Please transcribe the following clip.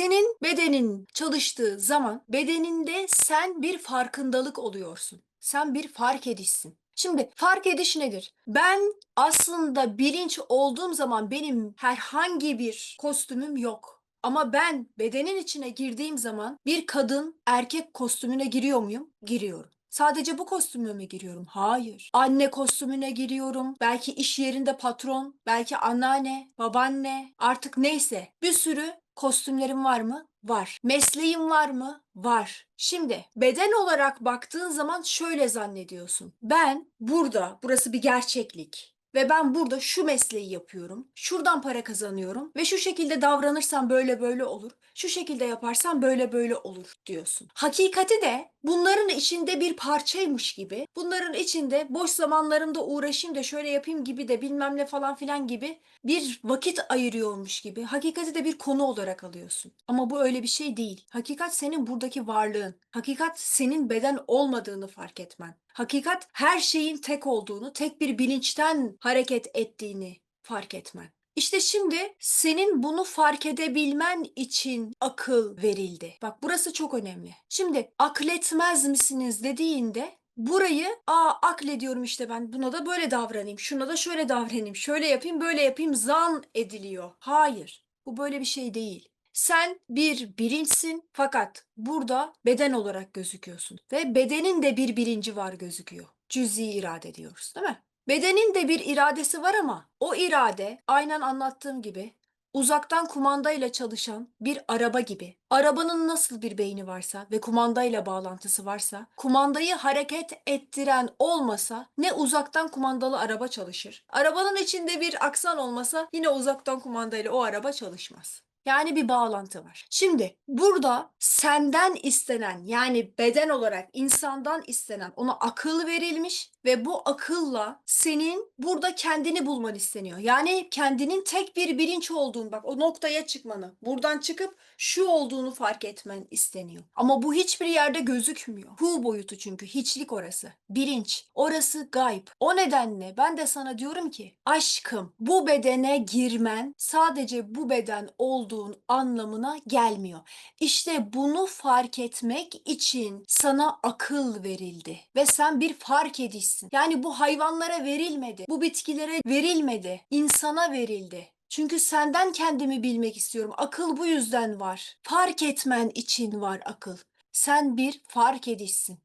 Senin bedenin çalıştığı zaman bedeninde sen bir farkındalık oluyorsun. Sen bir fark edişsin. Şimdi fark ediş nedir? Ben aslında bilinç olduğum zaman benim herhangi bir kostümüm yok. Ama ben bedenin içine girdiğim zaman bir kadın erkek kostümüne giriyor muyum? Giriyorum. Sadece bu kostümle mi giriyorum? Hayır. Anne kostümüne giriyorum. Belki iş yerinde patron, belki anneanne, babaanne, artık neyse. Bir sürü kostümlerim var mı? Var. Mesleğim var mı? Var. Şimdi beden olarak baktığın zaman şöyle zannediyorsun. Ben burada, burası bir gerçeklik. Ve ben burada şu mesleği yapıyorum. Şuradan para kazanıyorum ve şu şekilde davranırsam böyle böyle olur. Şu şekilde yaparsam böyle böyle olur diyorsun. Hakikati de bunların içinde bir parçaymış gibi. Bunların içinde boş zamanlarımda uğraşayım da şöyle yapayım gibi de bilmem ne falan filan gibi bir vakit ayırıyormuş gibi. Hakikati de bir konu olarak alıyorsun. Ama bu öyle bir şey değil. Hakikat senin buradaki varlığın. Hakikat senin beden olmadığını fark etmen. Hakikat her şeyin tek olduğunu, tek bir bilinçten hareket ettiğini fark etmen. İşte şimdi senin bunu fark edebilmen için akıl verildi. Bak burası çok önemli. Şimdi akletmez misiniz dediğinde burayı aa aklediyorum işte ben buna da böyle davranayım, şuna da şöyle davranayım, şöyle yapayım, böyle yapayım zan ediliyor. Hayır. Bu böyle bir şey değil. Sen bir bilinçsin fakat burada beden olarak gözüküyorsun ve bedenin de bir bilinci var gözüküyor. Cüzi irade diyoruz, değil mi? Bedenin de bir iradesi var ama o irade aynen anlattığım gibi uzaktan kumandayla çalışan bir araba gibi. Arabanın nasıl bir beyni varsa ve kumandayla bağlantısı varsa, kumandayı hareket ettiren olmasa ne uzaktan kumandalı araba çalışır. Arabanın içinde bir aksan olmasa yine uzaktan kumandayla o araba çalışmaz. Yani bir bağlantı var. Şimdi burada senden istenen yani beden olarak insandan istenen ona akıl verilmiş ve bu akılla senin burada kendini bulman isteniyor. Yani kendinin tek bir bilinç olduğunu bak o noktaya çıkmanı, buradan çıkıp şu olduğunu fark etmen isteniyor. Ama bu hiçbir yerde gözükmüyor. Hu boyutu çünkü hiçlik orası. Bilinç. Orası gayb. O nedenle ben de sana diyorum ki aşkım bu bedene girmen sadece bu beden olduğun anlamına gelmiyor. İşte bunu fark etmek için sana akıl verildi ve sen bir fark edişsin. Yani bu hayvanlara verilmedi, bu bitkilere verilmedi, insana verildi. Çünkü senden kendimi bilmek istiyorum. Akıl bu yüzden var. Fark etmen için var akıl. Sen bir fark edişsin.